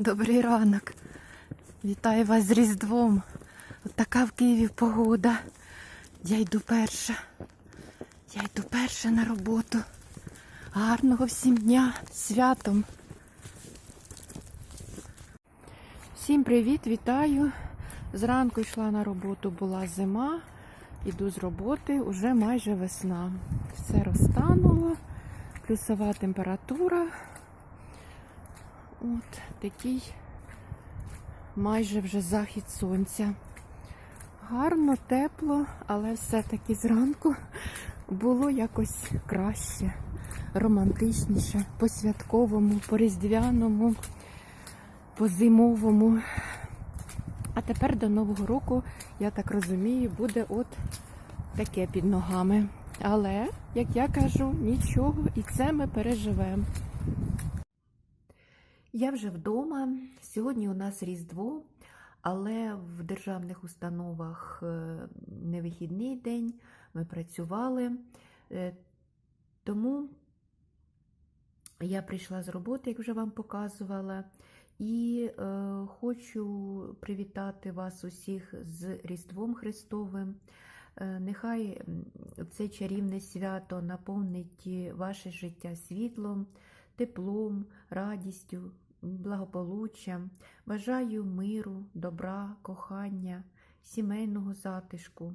Добрий ранок. Вітаю вас з Різдвом. От така в Києві погода. Я йду перша. Я йду перша на роботу. Гарного всім дня, святом. Всім привіт, вітаю. Зранку йшла на роботу, була зима. Іду з роботи, уже майже весна. Все розтануло, плюсова температура. От такий майже вже захід сонця. Гарно, тепло, але все-таки зранку було якось краще, романтичніше, по святковому, по різдвяному, по зимовому. А тепер до Нового року, я так розумію, буде от таке під ногами. Але, як я кажу, нічого, і це ми переживемо. Я вже вдома. Сьогодні у нас Різдво, але в державних установах е, не вихідний день. Ми працювали. Е, Тому я прийшла з роботи, як вже вам показувала, і е, хочу привітати вас усіх з Різдвом Христовим. Нехай це чарівне свято наповнить ваше життя світлом, теплом, радістю, благополуччям. Бажаю миру, добра, кохання, сімейного затишку.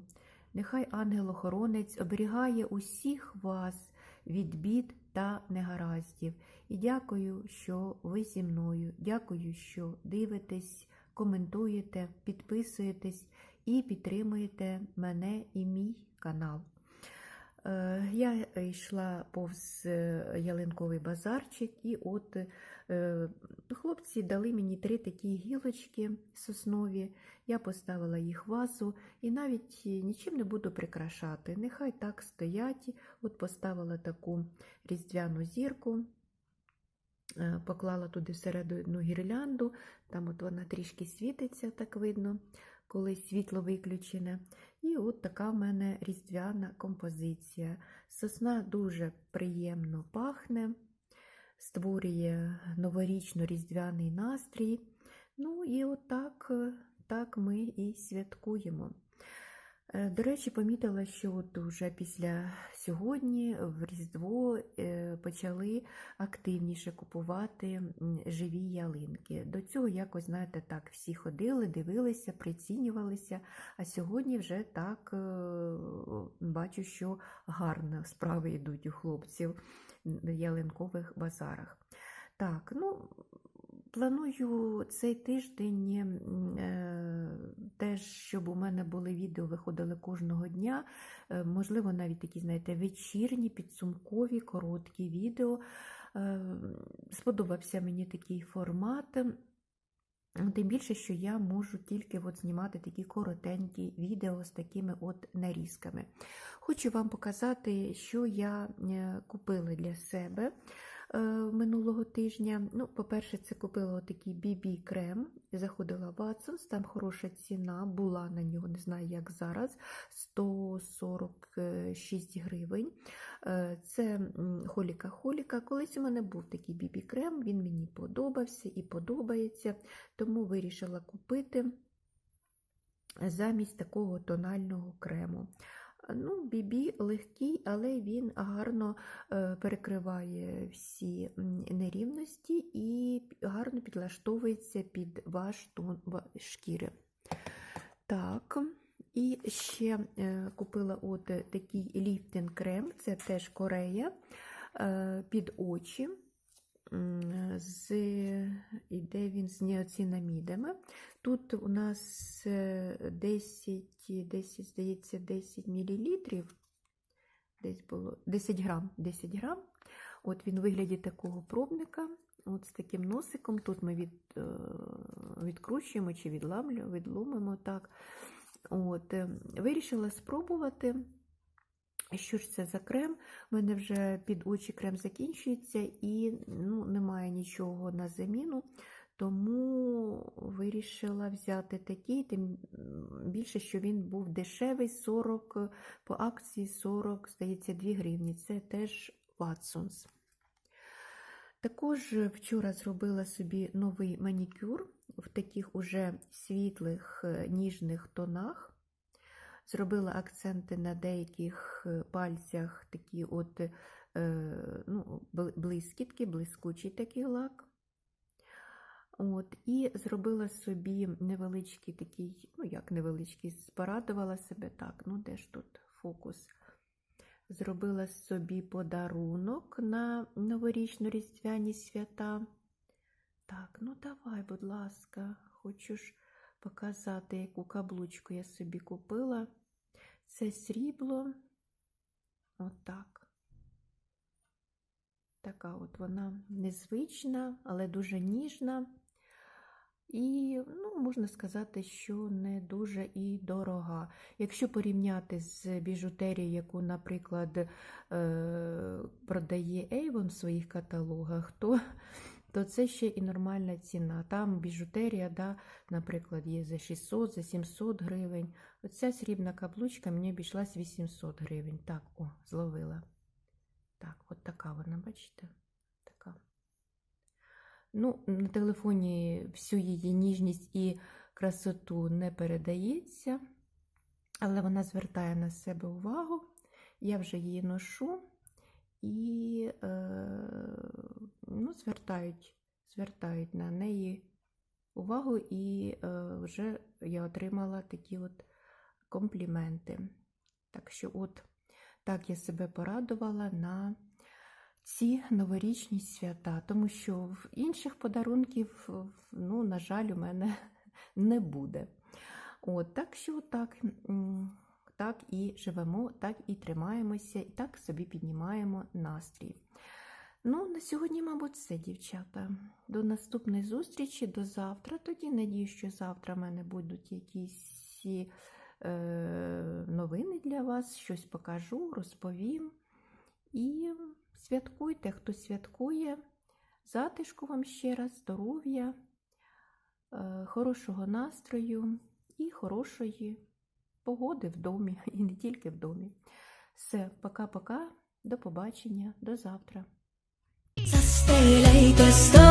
Нехай ангел-охоронець оберігає усіх вас від бід та негараздів. І дякую, що ви зі мною. Дякую, що дивитесь, коментуєте, підписуєтесь і підтримуєте мене і мій канал. Е, Я йшла повз е, ялинковий базарчик, і от е, хлопці дали мені три такі гілочки соснові. Я поставила їх в вазу і навіть нічим не буду прикрашати. Нехай так стоять. От поставила таку різдвяну зірку, поклала туди всередину гірлянду, там от вона трішки світиться, так видно, коли світло виключене. І от така в мене різдвяна композиція. Сосна дуже приємно пахне, створює новорічно-різдвяний настрій. Ну і от е, так ми і святкуємо. Е, До речі, помітила, що от уже після сьогодні в Різдво е, почали активніше купувати живі ялинки. До цього якось, знаєте, так, всі ходили, дивилися, прицінювалися, а сьогодні вже так е, бачу, що гарно справи йдуть у хлопців в ялинкових базарах. Так, ну, Планую цей тиждень теж, щоб у мене були відео, виходили кожного дня. Е, Можливо, навіть такі, знаєте, вечірні, підсумкові, короткі відео. Е, Сподобався мені такий формат. Тим більше, що я можу тільки от знімати такі коротенькі відео з такими от нарізками. Хочу вам показати, що я е, купила для себе минулого тижня. Ну, По-перше, це купила отакий BB крем. Заходила в Watsons, там хороша ціна, була на нього, не знаю, як зараз, 146 гривень. Е, Це холіка-холіка. Колись у мене був такий BB крем, він мені подобався і подобається, тому вирішила купити замість такого тонального крему. Ну, Бібі легкий, але він гарно е, перекриває всі нерівності і гарно підлаштовується під ваш тон шкіри. Так, і ще е, купила от такий ліфтинг крем, це теж Корея, е, під очі. З, іде він з ніоцинамідами. Тут у нас е, 10, 10 здається, 10 мл, десь було 10 грам, 10 грам. От він у вигляді такого пробника, от з таким носиком. Тут ми від, е, відкручуємо чи відламлю, відломимо так. От, е, вирішила спробувати. Що ж це за крем? У мене вже під очі крем закінчується і ну, немає нічого на заміну, тому вирішила взяти такий, тим більше, що він був дешевий, 40, по акції 40, здається, 2 гривні. Це теж Watsons. Також вчора зробила собі новий манікюр в таких уже світлих е, ніжних тонах. Зробила акценти на деяких е, пальцях, такі от е, ну, бл- блискітки, блискучий такий лак. От, і зробила собі невеличкий такий, ну як невеличкий, порадувала себе так, ну де ж тут фокус. Зробила собі подарунок на новорічно-різдвяні свята. Так, ну давай, будь ласка, хочу ж показати, яку каблучку я собі купила. Це срібло. Отак. Така от вона незвична, але дуже ніжна. І, ну, можна сказати, що не дуже і дорога. Якщо порівняти з біжутерією, яку, наприклад, е, продає Avon в своїх каталогах, то, то це ще і нормальна ціна. Там біжутерія, да, наприклад, є за 600, за 700 гривень. Оця срібна каблучка мені обійшлась 800 гривень. Так, о, зловила. Так, от така вона, бачите? Така. Ну, на телефоні всю її ніжність і красоту не передається, але вона звертає на себе увагу. Я вже її ношу і е, ну, звертають, звертають на неї увагу, і е, вже я отримала такі от компліменти. Так що, от так я себе порадувала на ці новорічні свята, тому що в інших подарунків, ну, на жаль, у мене не буде. От, так що так, так і живемо, так і тримаємося, і так собі піднімаємо настрій. Ну, на сьогодні, мабуть, все, дівчата. До наступної зустрічі, до завтра. Тоді надію, що завтра в мене будуть якісь е, новини для вас, щось покажу, розповім. І святкуйте, хто святкує. Затишку вам ще раз, здоров'я, е, хорошого настрою і хорошої погоди в домі, і не тільки в домі. Все, пока-пока, до побачення, до завтра. Say like.